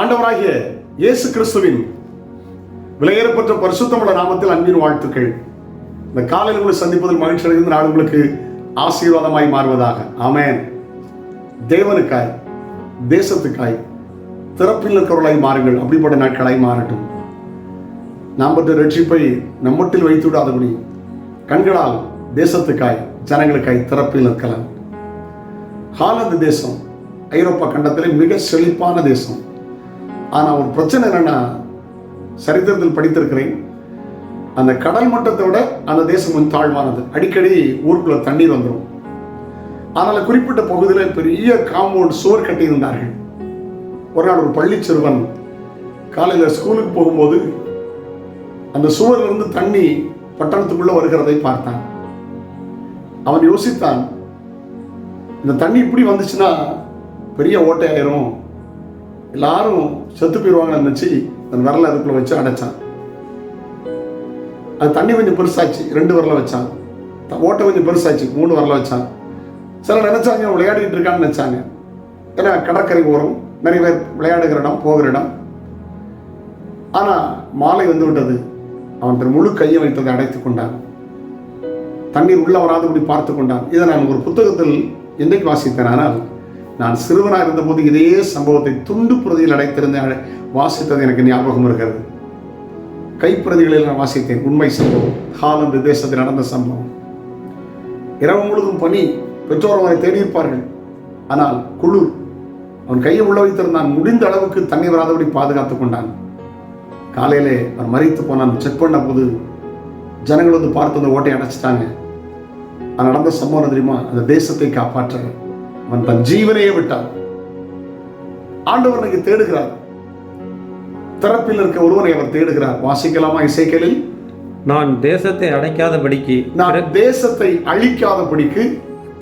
ஆண்டவராகிய இயேசு கிறிஸ்துவின் விலையேறப்பட்ட பரிசுத்தமுள்ள நாமத்தில் அன்பின் வாழ்த்துக்கள். இந்த காலையில் உங்களை சந்திப்பதில் மகிழ்ச்சி அடைந்த நாள் உங்களுக்கு ஆசீர்வாதமாய் மாறுவதாக. ஆமேன். தேவனுக்காய் தேசத்துக்காய் திறப்பில் இருக்கிறவர்களாய் மாறுங்கள். அப்படிப்பட்ட நாட்களாய் மாறட்டும். நாம் பெற்ற ரட்சிப்பை நம்மட்டில் வைத்து விடாதபடி கண்களால் தேசத்துக்காய் ஜனங்களுக்காய் திறப்பில் இருக்கலாம் ஹாலந்து தேசம் ஐரோப்பா கண்டத்திலே மிக செழிப்பான தேசம். ஆனால் ஒரு பிரச்சனை என்னென்னா சரித்திரத்தில் படித்திருக்கிறேன். அந்த கடல் மட்டத்தை விட அந்த தேசம் கொஞ்சம் தாழ்வானது. அடிக்கடி ஊருக்குள்ள தண்ணீர் வந்துடும் அதனால் குறிப்பிட்ட பகுதியில் பெரிய காம்பவுண்ட் சுவர் கட்டியிருந்தார்கள். ஒரு நாள் ஒரு பள்ளி சிறுவன் காலையில் ஸ்கூலுக்கு போகும்போது அந்த சுவரில் இருந்து தண்ணி பட்டணத்துக்குள்ளே வருகிறதை பார்த்தான். அவன் யோசித்தான் இந்த தண்ணி இப்படி வந்துச்சுன்னா பெரிய ஓட்டையாயிரும். எல்லாரும் செத்து போயிடுவாங்கன்னு நினச்சி அந்த விரலை அதுக்குள்ளே வச்சு அடைச்சான். அது தண்ணி கொஞ்சம் பெருசாச்சு ரெண்டு விரல வச்சான். ஓட்டை கொஞ்சம் பெருசாச்சு மூணு விரலை வச்சான். சில நினச்சாங்க விளையாடிட்டு இருக்கான்னு நினச்சாங்க. ஏன்னா கடற்கரை ஓரம் நிறைய பேர் விளையாடுகிற இடம் போகிற இடம். ஆனால் மாலை வந்து விட்டது. அவன் தன் முழு கையை வைத்ததை அடைத்துக் கொண்டான். தண்ணீர் உள்ள வராதபடி பார்த்து கொண்டான். இதை நான் ஒரு புத்தகத்தில் என்றைக்கு வாசித்தேன்? ஆனால் நான் சிறுவனாக இருந்தபோது இதே சம்பவத்தை துண்டு பிரதியில் அடைத்திருந்த வாசித்தது எனக்கு ஞாபகம் இருக்கிறது கைப்பிரதிகளில் நான் வாசித்தேன் உண்மை சம்பவம் ஹாலந்து தேசத்தில் நடந்த சம்பவம். இரவு முழுதும் பணி பெற்றோர் அவனை தேடியிருப்பார்கள் ஆனால் குளிர் அவன் கையை உள்ள வைத்திருந்தான். முடிந்த அளவுக்கு தண்ணி வராதபடி பாதுகாத்துக் கொண்டான். காலையிலே அவன் மறித்து போனான். செக் பண்ண போது ஜனங்கள் வந்து பார்த்து அந்த ஓட்டையை அடைச்சிட்டாங்க. நடந்த சம்பவம் தெரியுமா? அந்த தேசத்தை காப்பாற்ற அவன் தன் ஜீவனையே விட்டான். ஆண்டவர் இன்னைக்கு தேடுகிறார். திறப்பில் இருக்க ஒருவனை அவர் தேடுகிறார். வாசிக்கலாமா இசைக்கலில் நான் தேசத்தை அடைக்காதபடிக்கு நான் தேசத்தை அழிக்காதபடிக்கு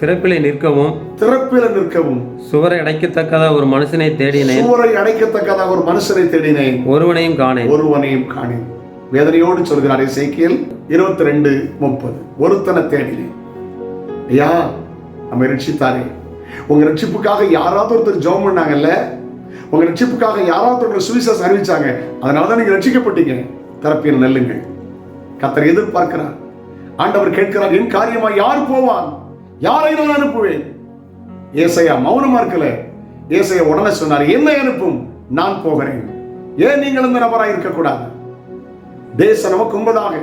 திறப்பிலே நிற்கவும் திறப்பில நிற்கவும் சுவரை அடைக்கத்தக்கதா ஒரு மனுஷனை தேடினேன். சுவரை அடைக்கத்தக்கதாக ஒரு மனுஷனை தேடினேன். ஒருவனையும் காணேன். ஒருவனையும் காணேன். வேதனையோடு சொல்கிறார் இசைக்கியல் இருபத்தி ரெண்டு முப்பது. ஒருத்தனை தேடினேன். ஐயா நம்ம ரட்சித்தாரே. உங்க ரட்சிப்புக்காக யாராவது ஒருத்தர் ஜெபம் பண்ணாங்கல்ல? உங்க ரட்சிப்புக்காக யாராவது ஒருத்தர் சுவிசேஷம் அறிவிச்சாங்க. அதனாலதான் நீங்க ரட்சிக்கப்பட்டீங்க. தரப்பியல் நல்லுங்க கத்தர் எதிர்பார்க்கிறார். ஆண்டவர் கேட்கிறார் என் காரியமா யார் போவான்? யாரை நான் அனுப்புவேன்? ஏசையா மௌனமா இருக்கல. ஏசையா உடனே சொன்னார் என்னை அனுப்பும் நான் போகிறேன். ஏன் நீங்கள் இந்த நபராக இருக்கக்கூடாது? தேசம் நமக்கு உண்பதாக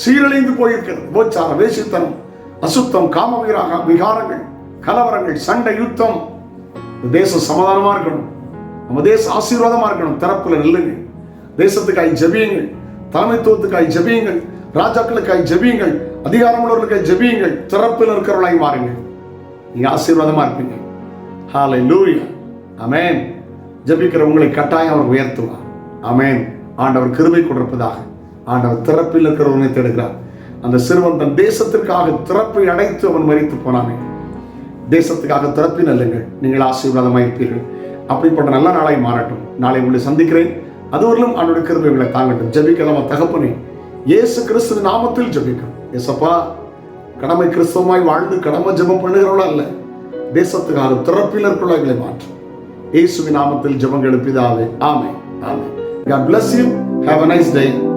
சீரழிந்து போயிருக்கிறது. போச்சார வேசித்தனம் அசுத்தம் காம விகாரங்கள். கலவரங்கள் சண்டை யுத்தம். தேசம் சமாதானமா இருக்கணும். நம்ம தேசம் ஆசீர்வாதமா இருக்கணும். தரப்புல நில்லுங்க. தேசத்துக்காய் ஜபியுங்கள். தலைமைத்துவத்துக்காய் ஜபியுங்கள். ராஜாக்களுக்காய் ஜெபியுங்கள். அதிகாரமுள்ளவர்களுக்காய் ஜெபியுங்கள். திறப்பில் இருக்கிறவர்களாய் மாறுங்க. நீங்க ஆசீர்வாதமா இருப்பீங்க. ஹாலை லூயா அமேன் ஜபிக்கிற உங்களை கட்டாயம் அவர் உயர்த்துவார். அமேன் ஆண்டவர் கிருபை கொடுப்பதாக. ஆண்டவர் திறப்பில் இருக்கிறவனை தேடுகிறார். அந்த சிறுவன் தன் தேசத்திற்காக திறப்பை அடைத்து அவன் மறித்து போனானே. தேசத்துக்காக திறப்பி நல்லுங்கள். நீங்கள் ஆசீர்வாதமாக இருப்பீர்கள் அப்படிப்பட்ட நல்ல நாளாய் மாறட்டும். நாளை உங்களை சந்திக்கிறேன். அதுவரையிலும் அவனுடைய கிருபை உங்களை தாங்கட்டும். ஜபிக்கலாமா தகப்பனே. இயேசு கிறிஸ்து நாமத்தில் ஜபிக்கும் ஏசப்பா கடமை கிறிஸ்தவமாய் வாழ்ந்து கடமை ஜெபம் பண்ணுகிறவளா அல்ல. தேசத்துக்காக திறப்பில் இருக்கிறவர்களை மாற்றும். இயேசுவின் நாமத்தில் ஜபம் எழுப்பிதாவே. ஆமே ஆமே God bless you. Have a nice day.